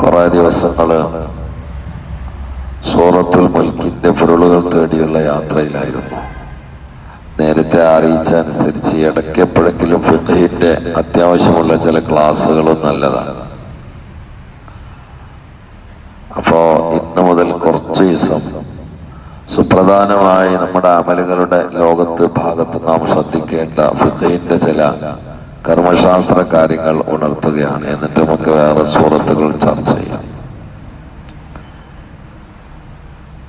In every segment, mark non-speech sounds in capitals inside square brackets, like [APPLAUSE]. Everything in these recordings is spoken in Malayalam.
കുറെ ദിവസങ്ങൾ സൂറത്തുൽ മുൽക്കിന്റെ പൊരുളുകൾ തേടിയുള്ള യാത്രയിലായിരുന്നു. നേരത്തെ അറിയിച്ച അനുസരിച്ച് ഇടയ്ക്ക് എപ്പോഴെങ്കിലും ഫിഖഹിന്റെ അത്യാവശ്യമുള്ള ചില ക്ലാസ്സുകളും നല്ലതാണ്. അപ്പോ ഇന്ന് മുതൽ കുറച്ച് ദിവസം സുപ്രധാനമായി നമ്മുടെ അമലുകളുടെ ലോകത്ത് ഭാഗത്ത് നാം ശ്രദ്ധിക്കേണ്ട ഫിദ്ഹിന്റെ ചില കർമ്മശാസ്ത്ര കാര്യങ്ങൾ ഉണർത്തുകയാണ്. എന്നിട്ട് നമുക്ക് വേറെ സുഹൃത്തുക്കൾ ചർച്ച ചെയ്യാം.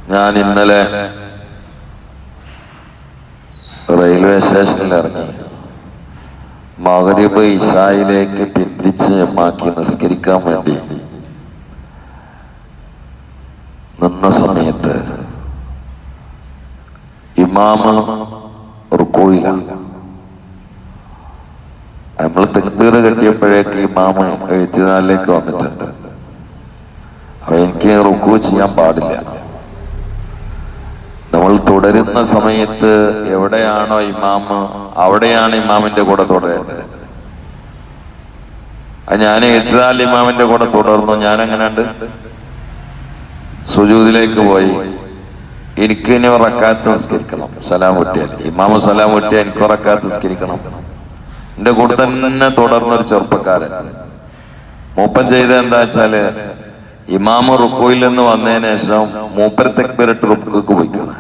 ഞാൻ ഇന്നലെ റെയിൽവേ സ്റ്റേഷനിൽ ഇറങ്ങി. മകരീബ് ഇഷായിലേക്ക് പിന്തിച്ച് മാക്കി നിസ്കരിക്കാൻ വേണ്ടി നിന്ന സമയത്ത് ഇമാമ റുക്കോയിലാണ്. തെക്ബീർ കെട്ടിയപ്പോഴേക്ക് ഇമാമ എഴുപത്തിനാലിലേക്ക് വന്നിട്ടുണ്ട്. അപ്പൊ എനിക്ക് റുക്കു ചെയ്യാൻ പാടില്ല. നമ്മൾ തുടരുന്ന സമയത്ത് എവിടെയാണോ ഇമാമ് അവിടെയാണ് ഇമാമിന്റെ കൂടെ തുടരേണ്ടത്. ഞാൻ എഴുത്താൽ ഇമാമിന്റെ കൂടെ തുടർന്നു. ഞാൻ എങ്ങനെയുണ്ട് സുജൂതിലേക്ക് പോയി. എനിക്ക് ഇനി ഉറക്കാത്ത നിസ്കരിക്കണം. സലാം കുട്ടിയാൽ ഇമാമ സലാം കുട്ടിയാൽ എനിക്ക് ഉറക്കാത്ത നിസ്കരിക്കണം. എന്റെ കൂടെ തന്നെ തുടർന്നൊരു ചെറുപ്പക്കാരൻ. മൂപ്പൻ ചെയ്ത എന്താ വെച്ചാൽ ഇമാമ റുക്കോയിൽ നിന്ന് വന്നതിന് ശേഷം മൂപ്പര് തെക്ബിരട്ട് റുക്കുക്ക് പോയിക്കണം.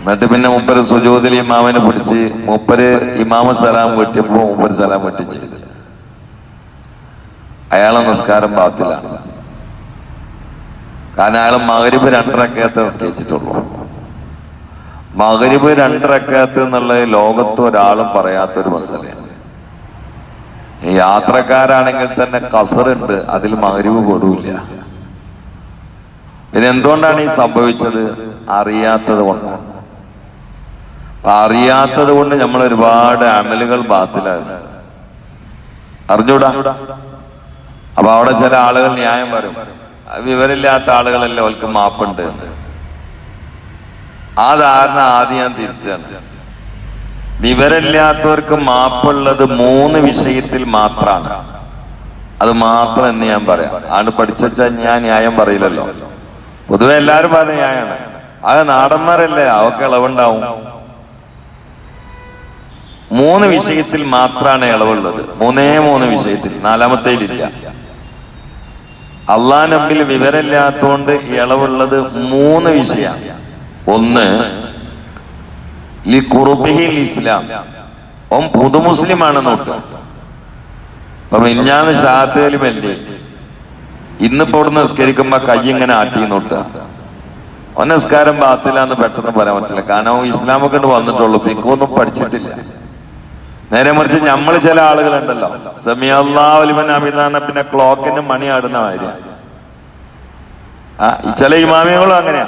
എന്നിട്ട് പിന്നെ മൂപ്പര് സുജോതിൽ ഇമാമിനെ പിടിച്ച് മൂപ്പര് ഇമാമ സലാം വെട്ടിയപ്പോ മൂപ്പര് സലാം വെട്ടി ചെയ്ത്. അയാളെ നിസ്കാരം ബാത്തിലാണ്. കാരണം അയാൾ മകരിപ്പ് രണ്ടരക്കകത്ത് നിസ്കരിച്ചിട്ടുള്ളൂ. മകരിബ് രണ്ടരക്കകത്ത് എന്നുള്ളത് ലോകത്ത് ഒരാളും പറയാത്തൊരു മസലയാണ്. ഈ യാത്രക്കാരാണെങ്കിൽ തന്നെ കസറുണ്ട് അതിൽ മകരിവ് കൊടുവില്ല പിന്നെ എന്തുകൊണ്ടാണ് ഈ സംഭവിച്ചത്? അറിയാത്തത് കൊണ്ടാണ്. അറിയാത്തത് കൊണ്ട് നമ്മൾ ഒരുപാട് അമലുകൾ ബാത്തിലാണ്. അറിഞ്ഞൂടാ? അപ്പൊ അവിടെ ചില ആളുകൾ ന്യായം വരും വിവരമില്ലാത്ത ആളുകളല്ലേ അവർക്ക് മാപ്പുണ്ട്. ആ ധാരണ ആദ്യം ഞാൻ തിരുത്തുകയാണ്. വിവരമില്ലാത്തവർക്ക് മാപ്പുള്ളത് മൂന്ന് വിഷയത്തിൽ മാത്രാണ് അത് മാത്രം എന്ന് ഞാൻ പറയാം. ആണ് പഠിച്ചാൽ ഞാൻ ന്യായം പറയില്ലല്ലോ. പൊതുവെ എല്ലാരും പറഞ്ഞ ന്യായമാണ്. അത് നാടന്മാരല്ലേ? അവക്ക് ഇളവുണ്ടാവും. മൂന്ന് വിഷയത്തിൽ മാത്രമാണ് ഇളവുള്ളത്. മൂന്നേ മൂന്ന് വിഷയത്തിൽ. നാലാമത്തേലില്ല. അള്ളാഹ് നമ്പിൽ വിവരമില്ലാത്തോണ്ട് ഇളവുള്ളത് മൂന്ന് വിഷയമാണ്. ഒന്ന് ഇസ്ലാം. ഓൻ പുതുമുസ്ലിമാണ് നോട്ട് അപ്പൊ മിഞ്ഞാന്ന് ഷാത്തേലുമല്ലേ ഇന്നിപ്പോ ഇവിടെ നിസ്കരിക്കുമ്പോ കൈ ഇങ്ങനെ ആട്ടി നോട്ട് ഓൻ നിസ്കാരം ബാത്തിലാന്ന് പെട്ടെന്ന് പറയാൻ പറ്റില്ല. കാരണം ഇസ്ലാമൊക്കെ വന്നിട്ടുള്ളൂ. ഫിക്കൊന്നും പഠിച്ചിട്ടില്ല. നേരെ മറിച്ച് നമ്മൾ ചില ആളുകളുണ്ടല്ലോ. സെമിയല്ലാവലിമൻ അമിതാണ് പിന്നെ ക്ലോക്കിന് മണി ആടുന്ന മാതിരി ആ ചില ഇമാമികളും അങ്ങനെയാ.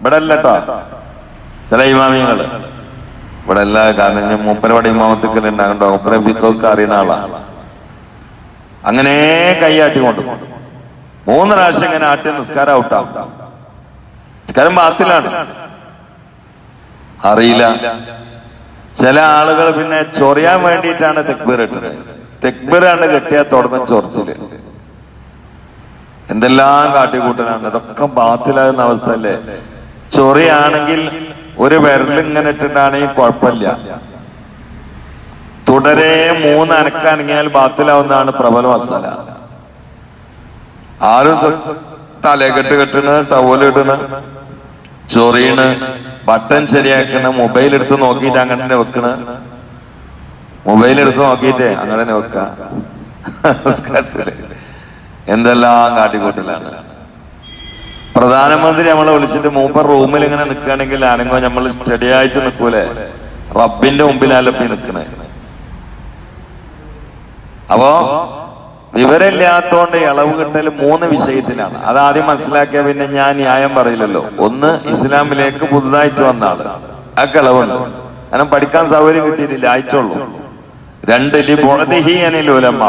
ഇവിടെ അല്ല കേട്ടോ ചില ഇമാമിയങ്ങൾ ഇവിടെ എല്ലാ കാരണം മൂപ്പരവാടി ഇമാമത്തിക്കൽ ഉണ്ടാകണ്ടോ മൂപ്പര ഫിത്തൊക്കെ അറിയുന്ന ആളാണ് അങ്ങനെ കൈയാട്ടി കൊണ്ടു മൂന്ന് പ്രാവശ്യം ഇങ്ങനെ ആട്ടി നിസ്കാരം ഔട്ടാവും നിസ്കാരം ബാത്തിലാണ്. അറിയില്ല. ചില ആളുകൾ പിന്നെ ചൊറിയാൻ വേണ്ടിയിട്ടാണ് തെക്ബീർ ഇട്ടത്. തെക്ബീറാണ് കെട്ടിയാൽ തുടങ്ങും ചൊറിച്ചിൽ. എന്തെല്ലാം കാട്ടിക്കൂട്ടലാണ്. ഇതൊക്കെ ബാത്തിലാകുന്ന അവസ്ഥയല്ലേ? ചൊറിയാണെങ്കിൽ ഒരു വിരൽ ഇങ്ങനെ ഇട്ടിട്ടാണെങ്കിൽ കുഴപ്പമില്ല. തുടരെ മൂന്ന് അനക്കനങ്ങിയാൽ ബാത്തിലാവുന്നതാണ് പ്രബല മസാല. ആരും തലകെട്ട് കെട്ടണ് ടവലിടണ് ചൊറിയണ് ബട്ടൺ ശരിയാക്കണ മൊബൈൽ എടുത്ത് നോക്കിയിട്ട് അങ്ങനെ തന്നെ വെക്കണ്. മൊബൈൽ എടുത്ത് നോക്കിയിട്ട് അങ്ങനെ തന്നെ വെക്ക [LAUGHS] എന്തെല്ലാം കാട്ടിക്കൂട്ടലാണ്. പ്രധാനമന്ത്രി നമ്മളെ വിളിച്ചിട്ട് മൂപ്പർ റൂമിൽ ഇങ്ങനെ നിൽക്കുകയാണെങ്കിൽ ആരെങ്കോ നമ്മൾ സ്റ്റഡി ആയിട്ട് നിൽക്കൂലേ? റബ്ബിന്റെ മുമ്പിലല്ലപ്പി നിൽക്കണേ. അപ്പോ വിവരമില്ലാത്തോണ്ട് ഇളവ് കിട്ടൽ മൂന്ന് വിഷയത്തിലാണ്. അത് ആദ്യം മനസ്സിലാക്കിയ പിന്നെ ഞാൻ ന്യായം പറയില്ലല്ലോ. ഒന്ന് ഇസ്ലാമിലേക്ക് പുതുതായിട്ട് വന്ന ആൾ. ആ ഇളവുണ്ട്. കാരണം പഠിക്കാൻ സൗകര്യം കിട്ടിയിട്ടില്ല ആയിട്ടുള്ളൂ. രണ്ട് ലിബോധീയനിലുലമ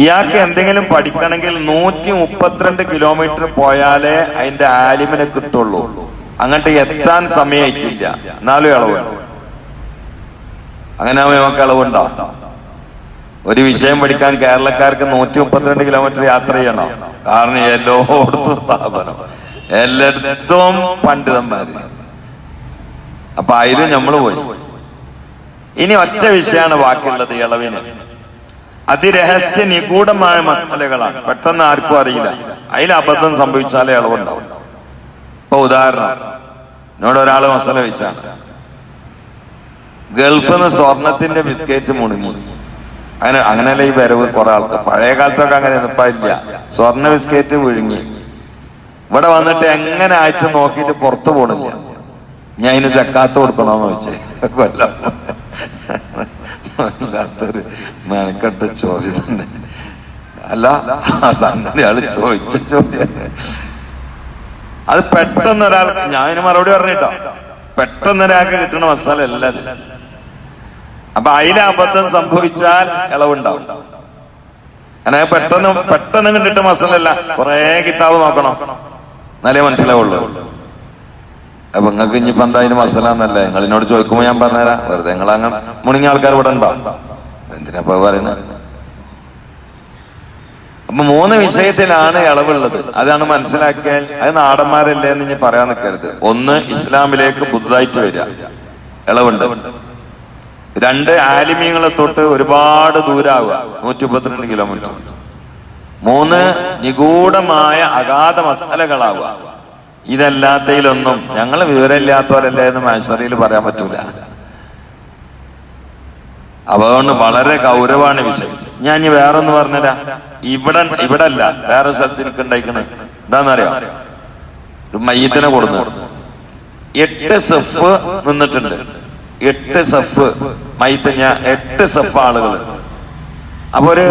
ഇയാൾക്ക് എന്തെങ്കിലും പഠിക്കണമെങ്കിൽ നൂറ്റി മുപ്പത്തിരണ്ട് കിലോമീറ്റർ പോയാലേ അതിന്റെ ആലിമിനെ കിട്ടുള്ളൂ. അങ്ങോട്ട് എത്താൻ സമയമായിട്ടില്ല എന്നാലും ഇളവുണ്ട്. അങ്ങനെ നമുക്ക് ഇളവുണ്ടോ? ഒരു വിഷയം പഠിക്കാൻ കേരളക്കാർക്ക് നൂറ്റി മുപ്പത്തിരണ്ട് കിലോമീറ്റർ യാത്ര ചെയ്യണം. കാരണം എല്ലായിടത്തും സ്ഥാപനം. എല്ലായിടത്തും പണ്ഡിതന്മാര്. അപ്പൊ അതിലും നമ്മൾ പോയി. ഇനി ഒറ്റ വിഷയമാണ് ബാക്കിയുള്ളത് ഇളവിന്. അതിരഹസ്യ നിഗൂഢമായ മസാലകളാണ്. പെട്ടെന്ന് ആർക്കും അറിയില്ല. അതിൽ അബദ്ധം സംഭവിച്ചാലേ ഇളവുണ്ടാവും ഇപ്പൊ ഉദാഹരണം. എന്നോട് ഒരാൾ മസാല വെച്ചാണ്. ഗൾഫിൽ നിന്ന് സ്വർണത്തിന്റെ ബിസ്ക്കറ്റ് മുണുങ്ങി. അങ്ങനെ അങ്ങനെയല്ല ഈ വരവ് കുറെ ആൾക്ക് പഴയ കാലത്തൊക്കെ അങ്ങനെ ഇപ്പൊ ഇല്ല. സ്വർണ ബിസ്ക്കറ്റ് വിഴുങ്ങി. ഇവിടെ വന്നിട്ട് എങ്ങനെ ആയിട്ട് നോക്കിയിട്ട് പുറത്തു പോണില്ല. ഞാൻ അതിന് ചക്കാത്ത കൊടുക്കണോന്ന് വെച്ചേ കൊല്ലം. വല്ലാത്തൊരു മെനക്കെട്ട ചോദ്യം തന്നെ. അല്ല ആ സംഗതി ആൾ ചോദിച്ച ചോദ്യം അത് പെട്ടെന്ന് ഒരാൾ ഞാൻ മറുപടി പറഞ്ഞിട്ടോ. പെട്ടെന്ന് ഒരാൾക്ക് കിട്ടണ മസാല അല്ല അപ്പൊ അതിലെ അബദ്ധം സംഭവിച്ചാൽ ഇളവുണ്ടാവും. അങ്ങനെ പെട്ടെന്ന് പെട്ടെന്ന് കിട്ടിട്ട് മസാല അല്ല. കുറെ കിതാബ് നോക്കണം. എന്നാലേ മനസ്സിലാവുള്ളൂ. അപ്പൊ നിങ്ങൾക്ക് ഇനിയിപ്പോ എന്തായാലും മസലാന്നല്ലേ നിങ്ങൾ എന്നോട് ചോദിക്കുമ്പോ ഞാൻ പറഞ്ഞുതരാം. വെറുതെ നിങ്ങൾ അങ്ങനെ മുണിങ്ങിയ ആൾക്കാർ ഇവിടെ ഉണ്ടോ? എന്തിനാ പറയുന്നത് അപ്പൊ മൂന്ന് വിഷയത്തിലാണ് ഇളവുള്ളത് അതാണ് മനസ്സിലാക്കിയാൽ അത് നാടന്മാരല്ലേ എന്ന് ഇനി പറയാൻ നിൽക്കരുത് ഒന്ന് ഇസ്ലാമിലേക്ക് പുതുതായിട്ട് വരിക. ഇളവുണ്ട്. രണ്ട് ആലിമീങ്ങളെ തൊട്ട് ഒരുപാട് ദൂരാവുക. നൂറ്റി മുപ്പത്തിരണ്ട് കിലോമീറ്റർ മൂന്ന് നിഗൂഢമായ അഗാധ മസാലകളാവുക. ഇതല്ലാത്തതിലൊന്നും ഞങ്ങൾ വിവരമില്ലാത്തവരല്ലേ എന്ന് മാസ്റ്ററിയിൽ പറയാൻ പറ്റൂല. അതുകൊണ്ട് വളരെ ഗൗരവമാണ് വിഷയം. ഞാൻ ഇനി വേറെ ഒന്ന് പറഞ്ഞുതരാം. ഇവിടെ ഇവിടെ അല്ല വേറെ സ്ഥലത്ത് എനിക്ക് ഉണ്ടായിക്കണേ. എന്താണെന്നറിയാം? ഒരു മയ്യത്തിനെ കൊടുന്നു എട്ട് സെഫ് നിന്നിട്ടുണ്ട്. എട്ട് സെഫ് മയ്യത്ത് ഞാൻ എട്ട് സെഫ് ആളുകൾ അപ്പൊ ഒരു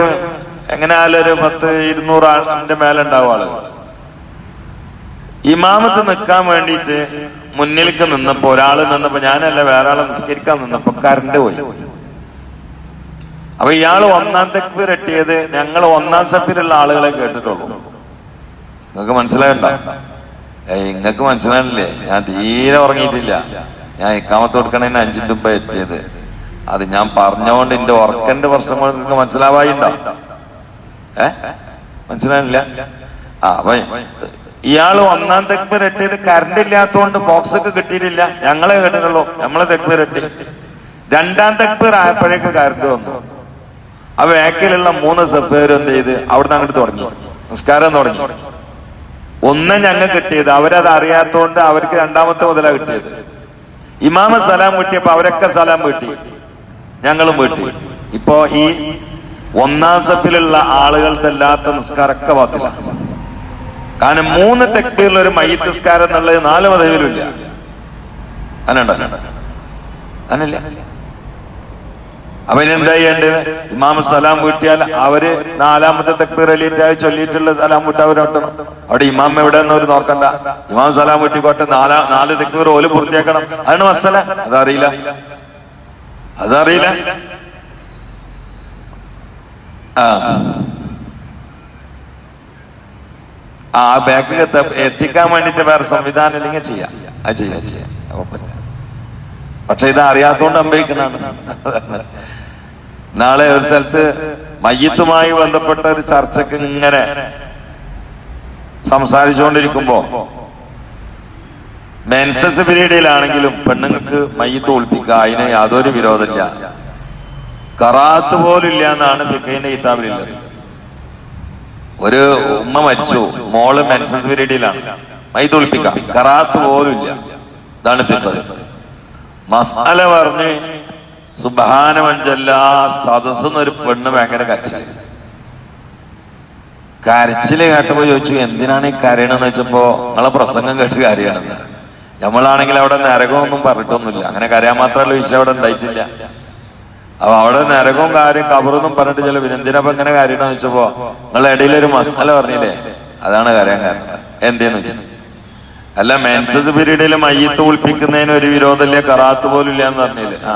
എങ്ങനെയാലൊരു പത്ത് ഇരുന്നൂറ് ആളിന്റെ മേലെ ഉണ്ടാവും ആളുകൾ ഇമാമത്ത് നിൽക്കാൻ വേണ്ടിയിട്ട് മുന്നിലേക്ക് നിന്നപ്പോ ഒരാൾ നിന്നപ്പോ ഞാനല്ല വേറെ ആളെ നിസ്കരിക്കാൻ നിന്നപ്പോ കറണ്ട് പോയി. അപ്പൊ ഇയാൾ ഒന്നാം തെക്കിൽ എട്ടിയത് ഞങ്ങൾ ഒന്നാം സഫിലുള്ള ആളുകളെ കേട്ടിട്ടുള്ളൂ. നിങ്ങൾക്ക് മനസ്സിലായണ്ട ഏ നിങ്ങൾക്ക് മനസ്സിലായില്ലേ? ഞാൻ തീരെ ഉറങ്ങിയിട്ടില്ല. ഞാൻ ഇക്കാമത്ത് കൊടുക്കണതിന് അഞ്ചു മുമ്പ് എത്തിയത്. അത് ഞാൻ പറഞ്ഞുകൊണ്ട് എന്റെ ഉറക്കന്റെ പ്രശ്നം നിങ്ങൾക്ക് മനസ്സിലാവായിണ്ടോ? ഏ? മനസ്സിലായില്ല? ആ അപ്പൊ ഇയാൾ ഒന്നാം തെക്ക് എട്ടിയത് കറണ്ട് ഇല്ലാത്തതുകൊണ്ട് ബോക്സ് ഒക്കെ കിട്ടിയിട്ടില്ല. ഞങ്ങളെ കേട്ടിട്ടുള്ളൂ. നമ്മളെ തെക്ക് എട്ടി രണ്ടാം തെക്ക് ആയപ്പോഴേക്ക് കറണ്ട് വന്നു. ആ വേക്കിലുള്ള മൂന്ന് സഫേർ എന്ത് ചെയ്ത് അവിടുന്ന് അങ്ങോട്ട് തുടങ്ങി. നിസ്കാരം തുടങ്ങി. ഒന്ന് ഞങ്ങൾ കിട്ടിയത് അവരത് അറിയാത്തതുകൊണ്ട് അവർക്ക് രണ്ടാമത്തെ മുതലാ കിട്ടിയത്. ഇമാമ സലാം കിട്ടിയപ്പോ അവരൊക്കെ സലാം വീട്ടി. ഞങ്ങളും വീട്ടി. ഇപ്പോ ഈ ഒന്നാം സഫിലുള്ള ആളുകൾക്കല്ലാത്ത നിസ്കാരമൊക്കെ പാത്തില്ല കാരണം മൂന്ന് തെക്ബീറിൽ ഒരു മയ്യത്തിസ്കാരം എന്നുള്ളത് നാല് മതവിലുമില്ല അങ്ങനെയുണ്ടല്ലോ. അങ്ങനല്ല അപ്പൊ എന്താ ചെയ്യേണ്ടത്? ഇമാമ സലാം വീട്ടിയാൽ അവർ നാലാമത്തെ തക്ബീർ അലിയിട്ടായി ചൊല്ലിയിട്ടുള്ള സലാം കൂട്ടി അവരോട്ടണം അവിടെ ഇമാം എവിടെ നിന്ന് അവർ നോക്കണ്ട. ഇമാം സലാം വീട്ടിക്കോട്ടെ നാലാ നാല് തക്ബീർ ഓൽ പൂർത്തിയാക്കണം. അതാണ് മസല. അതറിയില്ല. അതറിയില്ല. ആ. ആ ബാക്കിൽ എത്തിക്കാൻ വേണ്ടിട്ട് വേറെ സംവിധാനം ഇല്ലെങ്കിൽ ചെയ്യാം. അത് ചെയ്യാം. ചെയ്യാം. പക്ഷെ ഇത് അറിയാത്തോണ്ട് അമ്പയിക്കണം നാളെ ഒരു സ്ഥലത്ത് മയ്യത്തുമായി ബന്ധപ്പെട്ട ഒരു ചർച്ചക്ക് ഇങ്ങനെ സംസാരിച്ചുകൊണ്ടിരിക്കുമ്പോ മെൻസസ് പീരീഡിലാണെങ്കിലും പെണ്ണുങ്ങൾക്ക് മയ്യത്ത് ഒളിപ്പിക്കുക അതിന് യാതൊരു വിരോധമില്ല. കറാത്ത് പോലില്ല എന്നാണ് ഫിക്കൈന്റെ കിതാബിലുള്ളത് ഒരു ഉമ്മ മരിച്ചു. മോൾ മെൻസസ് പീരീഡിലാണ് മൈ ഒളിപ്പിക്കാം കറാത്ത് പോലും ഇല്ല. ഇതാണ് ഫിക്കത് മസാല പറഞ്ഞ് സുബാനമഞ്ചല്ല സദസ്സെന്ന് ഒരു പെണ്ണ് ഭയങ്കര കരച്ചിൽ കരച്ചിൽ കേട്ടപ്പോ ചോദിച്ചു എന്തിനാണ് ഈ കരയണെന്ന് വെച്ചപ്പോ നിങ്ങളെ പ്രസംഗം കേട്ട് കരയാണെന്ന് നമ്മളാണെങ്കിൽ അവിടെ നരകമൊന്നും പറഞ്ഞിട്ടൊന്നുമില്ല. അങ്ങനെ കരയാൻ മാത്രമല്ല വിഷയം അവിടെ ഉണ്ടായിട്ടില്ല. അപ്പൊ അവിടെ നരകവും കാര്യം കബറൊന്നും പറഞ്ഞിട്ട് ചില എന്തിനപ്പൊ ഇങ്ങനെ കാര്യം വെച്ചപ്പോ നിങ്ങളെ ഇടയിൽ ഒരു മസാല പറഞ്ഞില്ലേ? അതാണ് കാര്യം കാരണം. എന്തേന്ന് വെച്ചാൽ അല്ല മെൻസസ് പീരീഡിൽ മയ്യത്ത് ഒളിപ്പിക്കുന്നതിന് ഒരു വിരോധമില്ല കറാത്ത് പോലും ഇല്ല എന്ന് പറഞ്ഞില്ലേ? ആ.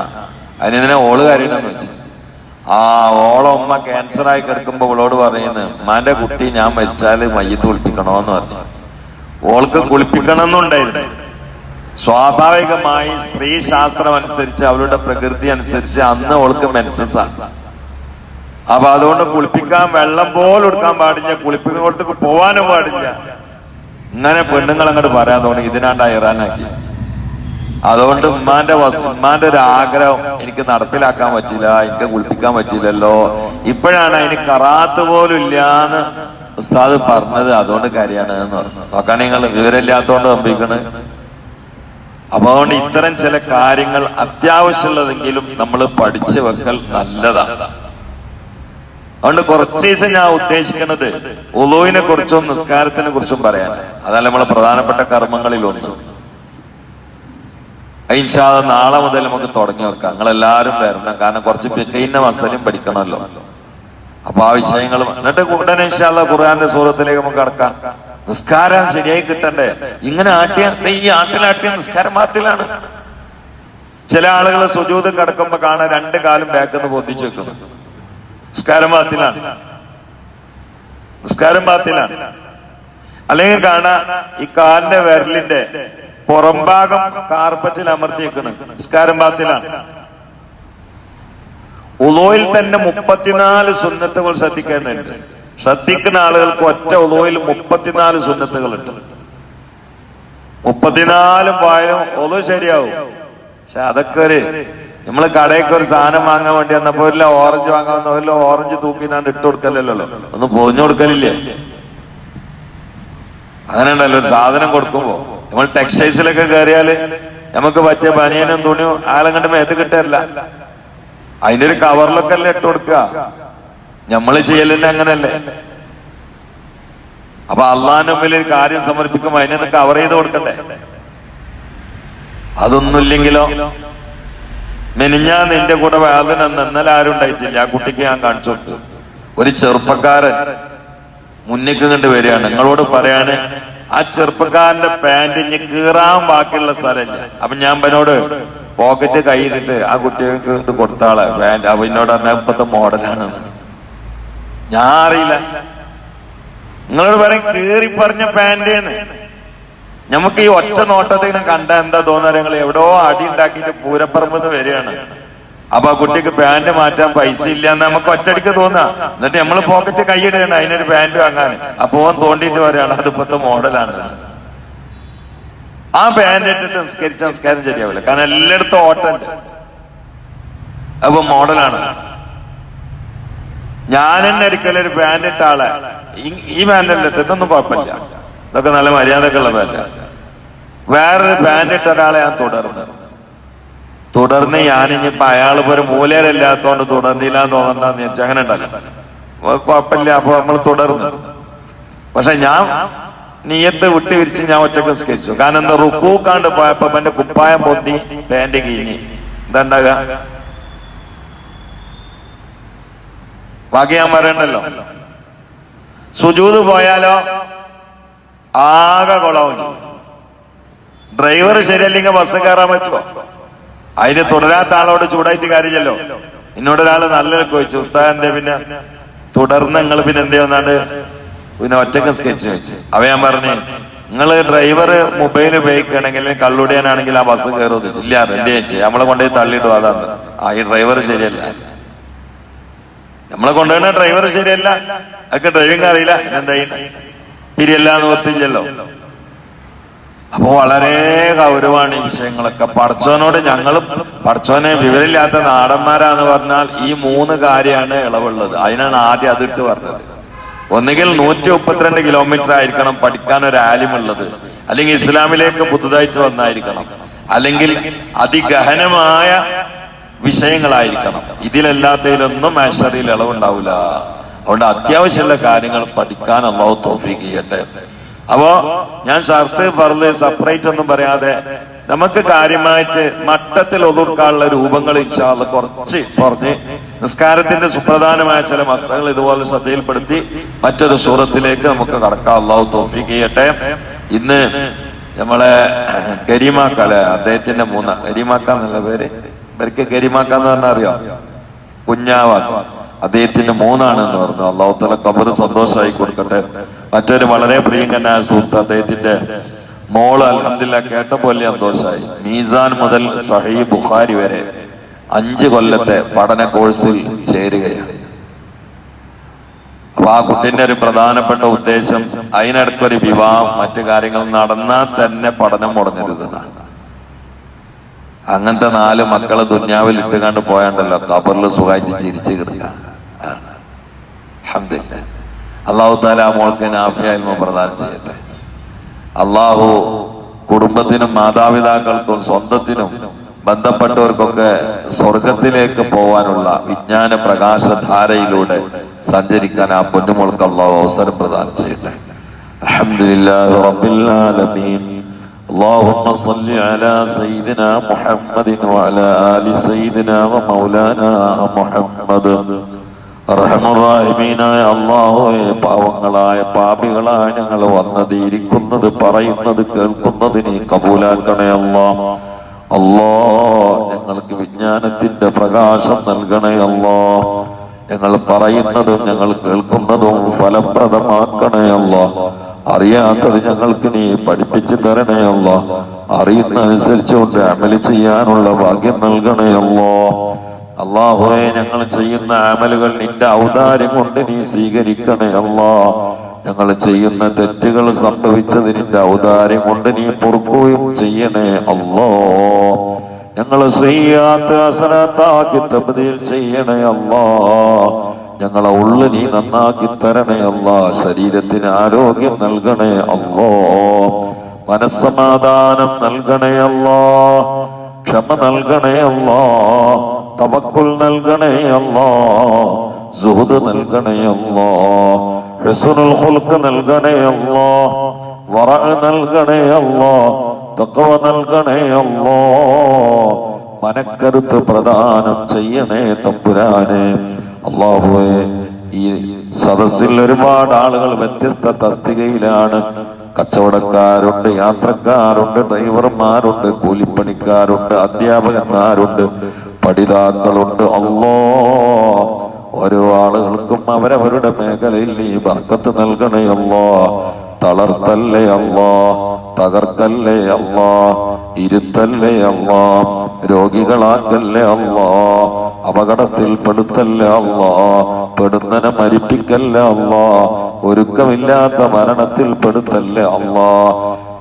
അതിനെതിനെ ഓൾ കാര്യം വെച്ചു ആ ഓള ഉമ്മ ക്യാൻസർ ആയി കിടക്കുമ്പോ ഓളോട് പറയുന്നു മാന്റെ കുട്ടി ഞാൻ മരിച്ചാൽ മയ്യത്ത് ഒളിപ്പിക്കണോന്ന് പറഞ്ഞു. ഓൾക്ക് കുളിപ്പിക്കണം എന്നുണ്ടായിരുന്നു സ്വാഭാവികമായി സ്ത്രീ ശാസ്ത്രം അനുസരിച്ച് അവളുടെ പ്രകൃതി അനുസരിച്ച് അന്ന് അവൾക്ക് മെൻസസ് ആണ് അപ്പൊ അതുകൊണ്ട് കുളിപ്പിക്കാൻ വെള്ളം പോലും എടുക്കാൻ പാടില്ല. കുളിപ്പിക്കുന്ന കൊടുത്തേക്ക് പോവാനും പാടില്ല. ഇങ്ങനെ പെണ്ണുങ്ങൾ അങ്ങോട്ട് പറയാൻ തോന്നി ഇതിനാണ്ട് ഇറാനാക്കി. അതുകൊണ്ട് ഉമ്മാന്റെ ഉമ്മാന്റെ ഒരു ആഗ്രഹം എനിക്ക് നടപ്പിലാക്കാൻ പറ്റില്ല എനിക്ക് കുളിപ്പിക്കാൻ പറ്റില്ലല്ലോ. ഇപ്പോഴാണ് അതിന് കറാത്ത് പോലും ഇല്ലാന്ന് ഉസ്താദ് പറഞ്ഞത്. അതുകൊണ്ട് കാര്യമാണ് എന്ന് പറഞ്ഞു. നോക്കാൻ നിങ്ങൾ വിവരമില്ലാത്തോണ്ട് സംഭവിക്കണ്. അപ്പൊ അതുകൊണ്ട് ഇത്തരം ചില കാര്യങ്ങൾ അത്യാവശ്യമുള്ളതെങ്കിലും നമ്മൾ പഠിച്ചു വെക്കൽ നല്ലതാണ് അതുകൊണ്ട് കുറച്ച് ദിവസം ഞാൻ ഉദ്ദേശിക്കുന്നത് ഉളുവിനെ കുറിച്ചും നിസ്കാരത്തിനെ കുറിച്ചും പറയാൻ. അതല്ല നമ്മളെ പ്രധാനപ്പെട്ട കർമ്മങ്ങളിൽ ഒന്ന്. അയിൻഷാദ് നാളെ മുതൽ നമുക്ക് തുടങ്ങി വെക്കാം. നിങ്ങൾ എല്ലാവരും വരണം. കാരണം കുറച്ച് ഫിക്കൈന്റെ മസലും പഠിക്കണമല്ലോ. അപ്പൊ ആ വിഷയങ്ങൾ എന്നിട്ട് ഉടനെ ഇൻഷാല്ല ഖുർആന്റെ സൂറത്തിലേക്ക് നമുക്ക് കടക്കാം. നിസ്കാരം ശരിയായി കിട്ടണ്ടേ? ഇങ്ങനെ ആട്ടിയ ഈ ആട്ടിലാട്ടിയ നിസ്കാരം മാത്രമാണ് ചില ആളുകൾ സുജൂത് കിടക്കുമ്പോ കാണാൻ രണ്ട് കാലും ബാക്കെന്ന് പൊത്തിച്ചു വെക്കുന്നു. നിസ്കാരം ബാത്തിലാണ്. നിസ്കാരം പാത്തിലാണ് അല്ലെങ്കിൽ കാണാ ഈ കാലിന്റെ വിരലിന്റെ പുറംഭാഗം കാർപ്പറ്റിൽ അമർത്തി വെക്കുന്നു. നിസ്കാരം പാത്തിലാണ് ഉളോയിൽ തന്നെ മുപ്പത്തിനാല് സുന്നത്തുകൾ ശ്രദ്ധിക്കേണ്ടതുണ്ട്. ശ്രദ്ധിക്കുന്ന ആളുകൾക്ക് ഒറ്റ ഒതുവയിൽ മുപ്പത്തിനാല് സുന്നത്തുകളുണ്ട്. മുപ്പത്തിനാലും പായാലും ഒതു ശരിയാവും. പക്ഷെ അതൊക്കെ ഒരു നമ്മൾ കടയ്ക്ക് ഒരു സാധനം വാങ്ങാൻ വേണ്ടി വന്നപ്പോ ഒരു ഓറഞ്ച് വാങ്ങാൻ വന്ന ഒരു ഓറഞ്ച് തൂക്കിനാണ്ട് ഇട്ട് കൊടുക്കലല്ലോ. ഒന്ന് പൊതിഞ്ഞു കൊടുക്കലില്ലേ? അങ്ങനെ ഉണ്ടല്ലോ ഒരു സാധനം കൊടുക്കുമ്പോ. നമ്മൾ ടെക്സ്റ്റൈൽസിലൊക്കെ കയറിയാൽ നമുക്ക് പറ്റിയ പനിയനും തുണിയും ആളെ കണ്ട് മേത്ത് കിട്ടാറില്ല അതിന്റെ ഒരു കവറിലൊക്കെ അല്ലേ ഇട്ട് കൊടുക്കുക? നമ്മൾ ചെയ്യലിന് അങ്ങനല്ലേ? അപ്പൊ അള്ളാഹിന്റെ മുമ്പിൽ ഒരു കാര്യം സമർപ്പിക്കുമ്പോ അതിനെ കവർ ചെയ്ത് കൊടുക്കണ്ടേ? അതൊന്നുമില്ലെങ്കിലോ? മെനിഞ്ഞാ നിന്റെ കൂടെ വേദന നിന്നലെ ആരും ഉണ്ടായിട്ടില്ല. ആ കുട്ടിക്ക് ഞാൻ കാണിച്ചു കൊടുത്തു. ഒരു ചെറുപ്പക്കാരൻ മുന്നിക്ക് കണ്ട് വരികയാണ്. നിങ്ങളോട് പറയാണ് ആ ചെറുപ്പക്കാരന്റെ പാന്റ് ഇനി കീറാൻ ബാക്കിയുള്ള സ്ഥലമില്ല. അപ്പൊ ഞാൻ അവനോട് പോക്കറ്റ് കയ്യിലിട്ട് ആ കുട്ടികൾക്ക് ഇത് കൊടുത്താളെ പാന്റ് അപ്പൊ എന്നോട് പറഞ്ഞ ഇപ്പത്തെ മോഡലാണ് ഞാൻ അറിയില്ല നിങ്ങളോട് പറയും കീറി പറഞ്ഞ പാന്റേണ് നമുക്ക് ഈ ഒറ്റ നോട്ടത്തിന് കണ്ട എന്താ തോന്നുക നിങ്ങൾ എവിടോ അടി ഉണ്ടാക്കിയിട്ട് പൂരപ്പറമ്പെന്ന് വരികയാണ്. അപ്പൊ ആ കുട്ടിക്ക് പാന്റ് മാറ്റാൻ പൈസ ഇല്ല എന്ന് നമുക്ക് ഒറ്റടിക്ക് തോന്നാ. എന്നിട്ട് നമ്മൾ പോക്കറ്റ് കൈയിടുകയാണ് അതിനൊരു പാന്റ് വാങ്ങാൻ അപ്പൊ ഓൻ തോണ്ടിട്ട് വരികയാണ് അത് മോഡലാണ് ആ പാന്റ് ഇട്ടിട്ട് നിസ്കരിച്ച നിസ്കാരം ശരിയാവില്ല. കാരണം എല്ലായിടത്തും ഓട്ടുണ്ട് അപ്പൊ മോഡലാണ് ഞാൻ തന്നെ ഒരിക്കലും ഒരു പാന്റ് ഇട്ട ആളെ. ഈ- ഇട്ടത്. ഇതൊന്നും കുഴപ്പമില്ല. ഇതൊക്കെ നല്ല മര്യാദക്കുള്ള പാന്റ് വേറൊരു പാന്റ് ഇട്ട ഒരാളെ ഞാൻ തുടർന്നു. തുടർന്ന് ഞാൻ ഞാനിഞ്ഞിപ്പോ അയാളിപ്പോ ഒരു മൂലരല്ലാത്തോണ്ട് തുടർന്നില്ല തോന്നണ്ടെന്ന് വിചാരിച്ചു അങ്ങനെ ഉണ്ടല്ലോ. കുഴപ്പമില്ല. അപ്പൊ നമ്മൾ തുടർന്നു. പക്ഷെ ഞാൻ നീയത്ത് വിട്ട് വിരിച്ച് ഞാൻ ഒറ്റയ്ക്ക് സ്കരിച്ചു കാരണം എന്താ റുക്കൂക്കാണ്ട് പോയപ്പോ എന്റെ കുപ്പായം പൊന്തി പാന്റ് കീഞ്ഞി. എന്താ ബാക്കി ഞാൻ പറയണ്ടല്ലോ? സുജൂത് പോയാലോ? ആകെ കുളവും ഡ്രൈവർ ശരിയല്ലെങ്കിൽ ബസ് കയറാൻ പറ്റുമോ അതിന് തുടരാത്ത ആളോട് ചൂടായിട്ട് കാര്യമില്ലല്ലോ. എന്നോട് ഒരാൾ നല്ല ചോദിച്ചു ഉസ്താദന്റെ പിന്നെ? തുടർന്ന് നിങ്ങൾ പിന്നെ എന്തേ വന്നാണ്ട്? പിന്നെ ഒറ്റയ്ക്ക് സ്കെച്ച് വെച്ച്. അവ ഞാൻ പറഞ്ഞു നിങ്ങൾ ഡ്രൈവർ മൊബൈൽ ഉപയോഗിക്കുകയാണെങ്കിൽ കള്ളുടിയാനാണെങ്കിൽ ആ ബസ് കയറുമെന്ന് വെച്ചു ഇല്ല റെന്റ് വെച്ച് നമ്മളെ കൊണ്ടുപോയി തള്ളിയിടും അതാണ് ആ ഈ ഡ്രൈവർ ശരിയല്ല. നമ്മളെ കൊണ്ടുവരുന്ന ഡ്രൈവർ ശരിയല്ല. അതൊക്കെ ഡ്രൈവിംഗ് അറിയില്ല. എന്തായി പിരിയല്ല എന്ന് ഓർത്തില്ലല്ലോ അപ്പൊ വളരെ ഗൗരവമാണ് ഈ വിഷയങ്ങളൊക്കെ. പഠിച്ചവനോട് ഞങ്ങളും പഠിച്ചവനെ വിവരമില്ലാത്ത നാടന്മാരാന്ന് പറഞ്ഞാൽ ഈ മൂന്ന് കാര്യമാണ് ഇളവുള്ളത്. അതിനാണ് ആദ്യം അതിട്ട് പറഞ്ഞത്. ഒന്നുകിൽ നൂറ്റി മുപ്പത്തിരണ്ട് കിലോമീറ്റർ ആയിരിക്കണം പഠിക്കാൻ ഒരു ആലിമുള്ളത്. അല്ലെങ്കിൽ ഇസ്ലാമിലേക്ക് പുതുതായിട്ട് വന്നായിരിക്കണം. അല്ലെങ്കിൽ അതിഗഹനമായ വിഷയങ്ങളായിരിക്കണം. ഇതിലല്ലാത്തതിലൊന്നും മാഷറിയിൽ ഇളവുണ്ടാവില്ല. അതുകൊണ്ട് അത്യാവശ്യമുള്ള കാര്യങ്ങൾ പഠിക്കാൻ അള്ളാഹു തോഫീക്ക് ചെയ്യട്ടെ. അപ്പോ ഞാൻ ഷർത്ത് ഫർദ് സെപ്പറേറ്റ് ഒന്നും പറയാതെ നമുക്ക് കാര്യമായിട്ട് മട്ടത്തിൽ ഒതുക്കാനുള്ള രൂപങ്ങൾ ഇൻഷാൽ കുറച്ച് പറഞ്ഞ് നിസ്കാരത്തിന്റെ സുപ്രധാനമായ ചില മസകൾ ഇതുപോലെ ശ്രദ്ധയിൽപ്പെടുത്തി മറ്റൊരു സൂറത്തിലേക്ക് നമുക്ക് കടക്കാം അള്ളാഹു തോഫീക്ക് ചെയ്യട്ടെ. ഇന്ന് നമ്മളെ കരിമാക്കാല്ലേ അദ്ദേഹത്തിന്റെ മൂന്ന കരീമാക്ക എന്നുള്ള പേര്? ഇവർക്ക് കരിമാക്കാന്ന് പറഞ്ഞാൽ അറിയോ? കുഞ്ഞാവാക്ക അദ്ദേഹത്തിന്റെ മൂന്നാണെന്ന് പറഞ്ഞു. അള്ളാഹുത്തല കബർ സന്തോഷമായി കൊടുക്കട്ടെ. മറ്റൊരു വളരെ പ്രിയങ്കനായ സുഹൃത്ത് അദ്ദേഹത്തിന്റെ മോൾ അലഹമില്ല കേട്ട പോലെ സന്തോഷമായി. മീസാൻ മുതൽ സഹി ബുഖാരി വരെ അഞ്ച് കൊല്ലത്തെ പഠന കോഴ്സിൽ ചേരുകയാണ്. അപ്പൊ ആ കുട്ടിന്റെ ഒരു പ്രധാനപ്പെട്ട ഉദ്ദേശം അതിനടുത്തൊരു വിവാഹം മറ്റു കാര്യങ്ങൾ നടന്നാൽ തന്നെ പഠനം മുടങ്ങരുതെന്നാണ്. അങ്ങനത്തെ നാല് മക്കളെ ദുന്യാവിൽ ഇട്ടുകാണ്ട് പോയാണ്ടല്ലോ. കബറിൽ സുഖമായിട്ട് ചിരിച്ചു കിടക്കുക അള്ളാഹു താല മോൾക്ക് നാഫിയായ്മ പ്രദാനം ചെയ്യട്ടെ. അള്ളാഹു കുടുംബത്തിനും മാതാപിതാക്കൾക്കും സ്വന്തത്തിനും ബന്ധപ്പെട്ടവർക്കൊക്കെ സ്വർഗത്തിലേക്ക് പോവാനുള്ള വിജ്ഞാന പ്രകാശധാരയിലൂടെ സഞ്ചരിക്കാൻ ആ പൊന്നുമോൾക്ക് അവസരം പ്രദാനം ചെയ്യട്ടെ. അൽഹംദുലില്ലാഹി റബ്ബിൽ ആലമീൻ. اللهم صل على سيدنا محمد وعلى آل سيدنا ومولانا محمد റഹമുറാഹിമീനായ അള്ളാഹുവെ പാവങ്ങളായ പാപികളായ ഞങ്ങൾ വന്നത് ഇരിക്കുന്നത് പറയുന്നത് കേൾക്കുന്നത് നീ കബൂലാക്കണേ അല്ലാ അല്ലാ ഞങ്ങൾക്ക് വിജ്ഞാനത്തിന്റെ പ്രകാശം നൽകണേ അല്ലാ ഞങ്ങൾ പറയുന്നതും ഞങ്ങൾ കേൾക്കുന്നതും ഫലപ്രദമാക്കണേ അല്ലാ അറിയാത്തത് ഞങ്ങൾക്ക് നീ പഠിപ്പിച്ചു തരണേ അല്ലാ. അറിയുന്ന അനുസരിച്ചുകൊണ്ട് അമൽ ചെയ്യാനുള്ള ഭാഗ്യം നൽകണേ അല്ലാ. അള്ളാഹുവെ ഞങ്ങൾ ചെയ്യുന്ന അമലുകൾ നിന്റെ ഔദാര്യം കൊണ്ട് നീ സ്വീകരിക്കണേ അല്ലാ. ഞങ്ങൾ ചെയ്യുന്ന തെറ്റുകൾ സംഭവിച്ചത് നിന്റെ ഔദാര്യം കൊണ്ട് നീ പൊറുക്കുകയും ചെയ്യണേ അല്ലോ. ഞങ്ങൾ ചെയ്യാത്ത അസനത്താക്കി തപതിയിൽ ചെയ്യണേ അല്ലാ. ഞങ്ങളെ ഉള്ളു നീ നന്നാക്കി തരണേ അല്ലാ. ശരീരത്തിന് ആരോഗ്യം നൽകണേ അല്ലോ. മനസ്സമാധാനം നൽകണേ അല്ലാ. ക്ഷമ നൽകണേ അല്ലാ. തവക്കുൽ നൽകണേ അല്ലാ. സുഹൃത് നൽകണേ അല്ലാ. ഹെസുനുൽ ഖുൽഖ് നൽകണേ അല്ലാ. വറ നൽകണേ അല്ലാ. തഖവ നൽകണേ അല്ലാ. മനക്കരുത്ത് പ്രദാനം ചെയ്യണേ തമ്പുരാനെ. അള്ളാഹുവേ ഈ സദസ്സിൽ ഒരുപാട് ആളുകൾ വ്യത്യസ്ത തസ്തികയിലാണ്. കച്ചവടക്കാരുണ്ട് യാത്രക്കാരുണ്ട് ഡ്രൈവർമാരുണ്ട് കൂലിപ്പണിക്കാരുണ്ട് അധ്യാപകന്മാരുണ്ട് പഠിതാക്കളുണ്ട്. അല്ലോ ഓരോ ആളുകൾക്കും അവരവരുടെ മേഖലയിൽ നീ ബർക്കത്ത് നൽകണേ അല്ലോ തളർത്തല്ലേ അല്ലോ തകർക്കല്ലേ അല്ലോ ഇരുത്തല്ലേ അല്ലോ രോഗികളാക്കല്ലേ അല്ലോ അപകടത്തിൽ പെടുത്തല്ല അള്ളാ പെടുന്നനെ മരിപ്പിക്കല്ല അള്ളാ ഒരുക്കമില്ലാത്ത മരണത്തിൽ പെടുത്തല്ല അള്ളാ.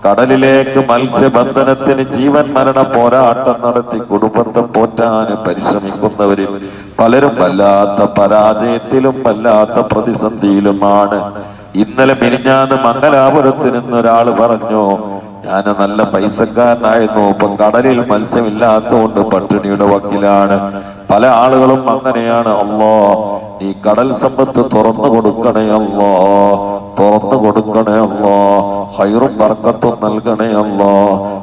കടലിലേക്ക് മത്സ്യബന്ധനത്തിന് ജീവൻ മരണ പോരാട്ടം നടത്തി കുടുംബത്തെ പോറ്റാൻ പരിശ്രമിക്കുന്നവരിൽ പലരും വല്ലാത്ത പരാജയത്തിലും വല്ലാത്ത പ്രതിസന്ധിയിലുമാണ്. ഇന്നലെ മിനിഞ്ഞാന്ന് മംഗലാപുരത്ത് നിന്നൊരാൾ പറഞ്ഞു ഞാൻ നല്ല പൈസക്കാരനായിരുന്നു ഇപ്പൊ കടലിൽ മത്സ്യമില്ലാത്തതുകൊണ്ട് പട്ടിണിയുടെ വക്കിലാണ്. പല ആളുകളും അങ്ങനെയാണ്. അല്ലോ നീ കടൽ സമ്പത്ത് തുറന്നു കൊടുക്കണേ അല്ലോ തുറന്നു കൊടുക്കണേ അല്ലോ ഹൈറും വർക്കത്തും നൽകണേ അല്ലോ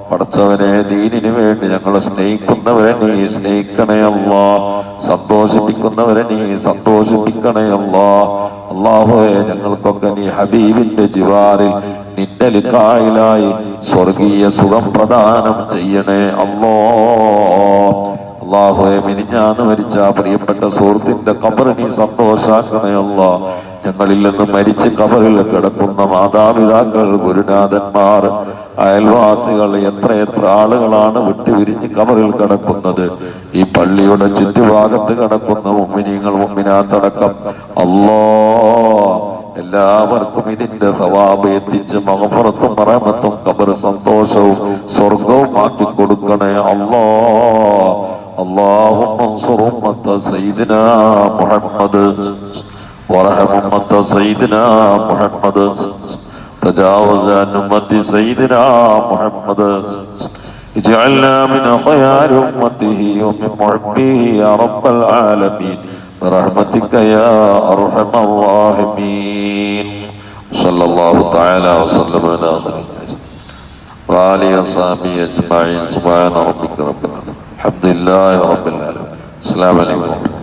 പഠിച്ചവനെ ദീനിനു വേണ്ടി ഞങ്ങൾ സ്നേഹിക്കുന്നവരെ നീ സ്നേഹിക്കണേ അല്ലോ സന്തോഷിപ്പിക്കുന്നവരെ നീ സന്തോഷിപ്പിക്കണേ അല്ലോ അള്ളാഹുവെ ഞങ്ങൾക്കൊക്കെ നീ ഹബീബിന്റെ ജിവാറിൽ നിന്റെ ലിക്കായിലായി സ്വർഗീയ സുഖം പ്രദാനം ചെയ്യണേ അല്ലോ അള്ളാഹുവെ മിനിഞ്ഞാന്ന് മരിച്ച പ്രിയപ്പെട്ട സുഹൃത്തിന്റെ കബർ നീ സന്തോഷാക്കണയല്ല ഞങ്ങളിൽ നിന്ന് മരിച്ച് കബറിൽ കിടക്കുന്ന മാതാപിതാക്കൾ ഗുരുനാഥന്മാർ അയൽവാസികൾ എത്ര എത്ര ആളുകളാണ് വിട്ടുപിരിഞ്ഞ് കബറിൽ കിടക്കുന്നത്. ഈ പള്ളിയുടെ ചുറ്റുഭാഗത്ത് കിടക്കുന്ന മുമ്മിനീങ്ങൾ മുമ്മിനാത്തടക്കം. അല്ലോ എല്ലാവർക്കും ഇതിന്റെ സവാബ് എത്തിച്ച് മഹഫറത്തും മറമത്തും കബർ സന്തോഷവും സ്വർഗവും ആക്കി കൊടുക്കണേ അല്ലോ اللهم انصر أمة سيدنا محمد. ورحم أمة سيدنا محمد. تجاوز عن أمة سيدنا محمد. اجعلنا من خيار أمته ومن محبيه يا رب العالمين. برحمتك يا أرحم الراحمين. صلى الله تعالى وسلم على خير وآله وصحبه أجمعين. سبحان ربك رب അബ്ദുല്ലാഹി റബ്ബിൽ അസ്സലാമു അലൈക്കും.